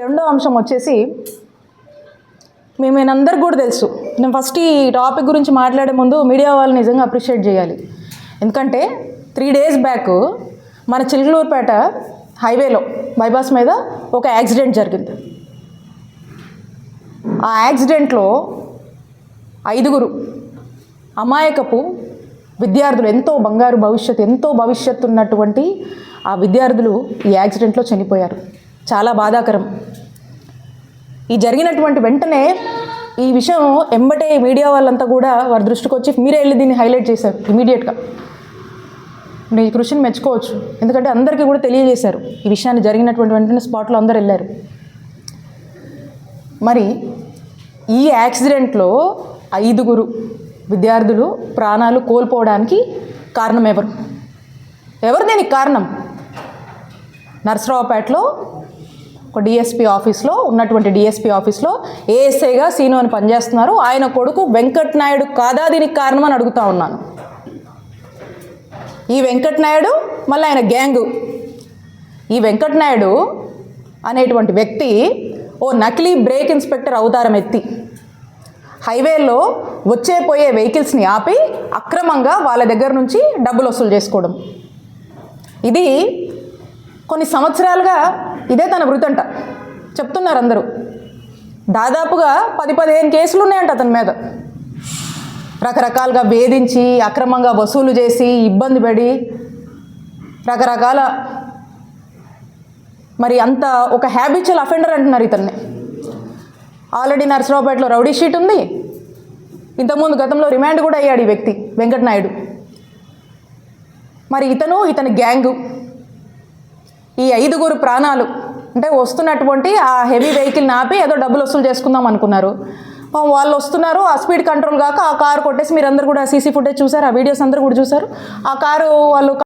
రెండో అంశం వచ్చేసి మేమేనందరికి కూడా తెలుసు. నేను ఫస్ట్ ఈ టాపిక్ గురించి మాట్లాడే ముందు మీడియా వాళ్ళు నిజంగా అప్రిషియేట్ చేయాలి. ఎందుకంటే త్రీ డేస్ బ్యాక్ మన చిలుకలూరుపేట హైవేలో బైపాస్ మీద ఒక యాక్సిడెంట్ జరిగింది. ఆ యాక్సిడెంట్లో ఐదుగురు అమాయకపు విద్యార్థులు ఎంతో బంగారు భవిష్యత్తు ఎంతో భవిష్యత్తు ఉన్నటువంటి ఆ విద్యార్థులు ఈ యాక్సిడెంట్లో చనిపోయారు. చాలా బాధాకరం. ఈ జరిగినటువంటి వెంటనే ఈ విషయం ఎంబటే మీడియా వాళ్ళంతా కూడా వారి దృష్టికి వచ్చి మీరే వెళ్ళి దీన్ని హైలైట్ చేశారు ఇమీడియట్గా. మీ కృషిని మెచ్చుకోవచ్చు. ఎందుకంటే అందరికీ కూడా తెలియజేశారు. ఈ విషయాన్ని జరిగినటువంటి వెంటనే స్పాట్లో అందరు వెళ్ళారు. మరి ఈ యాక్సిడెంట్లో ఐదుగురు విద్యార్థులు ప్రాణాలు కోల్పోవడానికి కారణం ఎవరు? ఎవరు దీనికి కారణం? నర్సరావుపేటలో ఒక డిఎస్పీ ఆఫీస్లో ఉన్నటువంటి డిఎస్పీ ఆఫీస్లో ఏఎస్ఐగా సీను అని పనిచేస్తున్నారు. ఆయన కొడుకు వెంకట్ నాయుడు కాదా దీనికి కారణం అని అడుగుతా ఉన్నాను. ఈ వెంకట్ నాయుడు మళ్ళీ ఆయన గ్యాంగు. ఈ వెంకట్ నాయుడు అనేటువంటి వ్యక్తి ఓ నకిలీ బ్రేక్ ఇన్స్పెక్టర్ అవతారం ఎత్తి హైవేలో వచ్చే పోయే వెహికల్స్ని ఆపి అక్రమంగా వాళ్ళ దగ్గర నుంచి డబ్బులు వసూలు చేసుకోవడం. ఇది కొన్ని సంవత్సరాలుగా ఇదే తన వృత్తంట చెప్తున్నారు అందరూ దాదాపుగా పది పదిహేను కేసులు ఉన్నాయంట అతని మీద. రకరకాలుగా వేధించి అక్రమంగా వసూలు చేసి ఇబ్బంది పడి రకరకాల మరి అంత ఒక హ్యాబిచువల్ అఫెండర్ అంటున్నారు ఇతన్ని. ఆల్రెడీ నర్సరావుపేటలో రౌడీ షీట్ ఉంది. ఇంతకుముందు గతంలో రిమాండ్ కూడా అయ్యాడు ఈ వ్యక్తి వెంకటనాయుడు. మరి ఇతను ఇతని గ్యాంగు. ఈ ఐదుగురు ప్రాణాలు అంటే వస్తున్నటువంటి ఆ హెవీ వెహికల్ని ఆపి ఏదో డబ్బులు వసూలు చేసుకుందాం అనుకున్నారు. వాళ్ళు వస్తున్నారు ఆ స్పీడ్ కంట్రోల్ కాక ఆ కారు కొట్టేసి మీరందరూ కూడా సీసీ ఫుటేజ్ చూసారు ఆ వీడియోస్ అందరూ కూడా చూసారు. ఆ కారు వాళ్ళు